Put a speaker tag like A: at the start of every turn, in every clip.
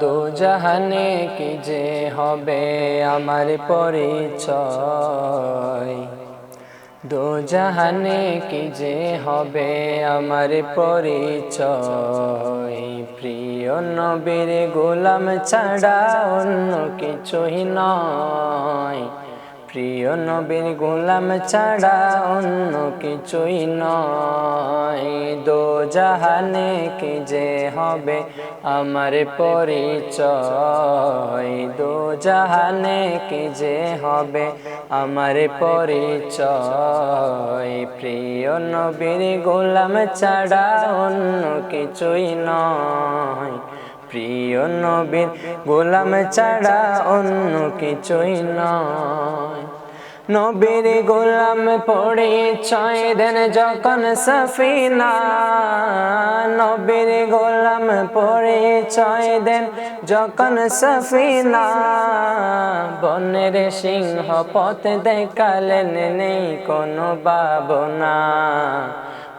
A: দু জাহানে কি যে হবে আমার পরিচয়? দু জাহানে কি যে হবে আমার পরিচয়? প্রিয় নবীর গোলাম ছাড়া অন্য কিছুই নয়। প্রিয় নবীর গোলাম ছাড়া অন্য কিছুই নয়। দো জাহানে কি যে হবে আমার পরিচয়? দো জাহানে কি যে হবে আমার পরিচয়? প্রিয় নবীর গোলাম ছাড়া অন্য কিছুই নয়। প্রিয় নবীর গোলাম ছাড়া অন্য কিছুই নয়। নবীর গোলাম পড়ে ছয় দেন যখন সফিনা। নবীর গোলাম পড়ে ছয় দেন যখন সফিনা। বনের সিংহ পথ দেখালেন, নেই কোনো ভাবনা।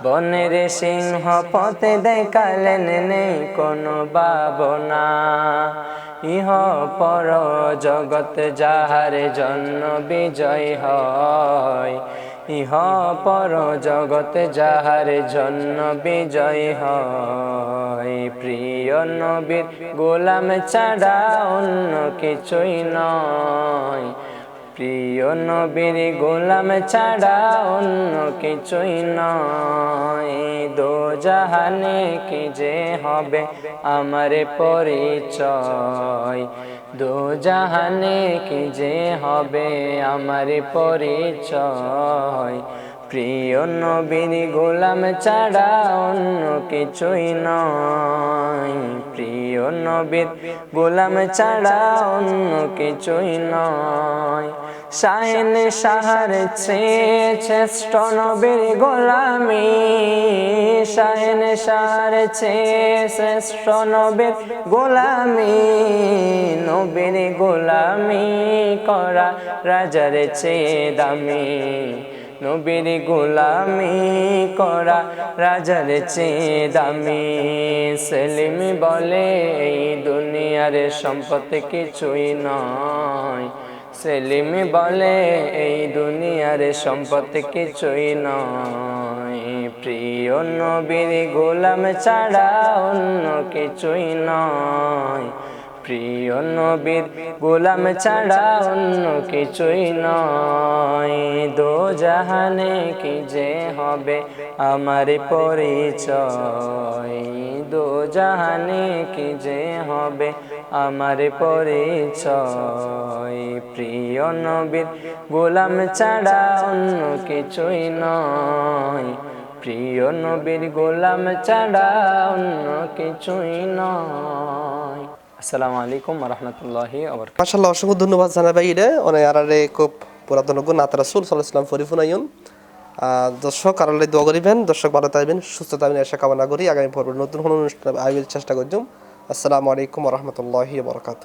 A: বনের সিংহ পথে দেখালেন, নেই কোনো ভাবনা। ইহ পর জগৎ যাহার জন্য বিজয় হয়, ইহ পর জগৎ যাহার জন্য বিজয় হয়। প্রিয় নবীর গোলাম ছাড়া অন্য কিছুই নয়। প্রিয় নবীর গোলাম ছাড়া অন্য কিছুই নয়। দো জাহানে কি যে হবে আমার পরিচয়? দো জাহানে কি যে হবে আমার পরিচয়? প্রিয় নবীর গোলাম ছাড়া অন্য কিছুই নয়। প্রিয় নবীর গোলাম ছাড়া অন্য কিছুই নয়। শাহেন সাহার শ্রেষ্ঠ নবীর গোলামি। শাহেন সাহার শ্রেষ্ঠ নবীর গোলামি। নবীর গোলামি করা রাজার চেয়ে দামি। নবীর গোলামি করা রাজার চেয়ে দামি। সেলিম বলে, এই দুনিয়ার সম্পদ কিছুই নয়। সেলিম বলে, এই দুনিয়ার সম্পদ কিছুই নয়। প্রিয় নবীর গোলাম ছাড়া অন্য কিছুই নয়। প্রিয় নবীর গোলাম ছাড়া অন্য কিছুই নয়। দো জাহানে কি যে হবে আমার পরিচয়? দো জাহানে কি যে হবে আমার পরিচয়? প্রিয় নবীর গোলাম ছাড়া অন্য কিছুই নয়। প্রিয় নবীর গোলাম ছাড়া অন্য কিছুই নয়। আসসালামু আলাইকুম রহমতুল্লাহি
B: মাসাল্লাহ অসংখ্য ধন্যবাদ জানাই ভাই রে অনেক আরারে খুব পুরাতন নাত রাসুল সাল্লাহ ইসলাম ফরিফুনাইন দর্শক আরালে দোয়া করিবেন। দর্শক, ভালো থাকবেন, সুস্থ থাকবেন, আশা কামনা করি আগামী পর্বে নতুন কোনো অনুষ্ঠান আয়োজনের চেষ্টা করছুম আসসালামু আলাইকুম রহমতুল্লাহি বরকাত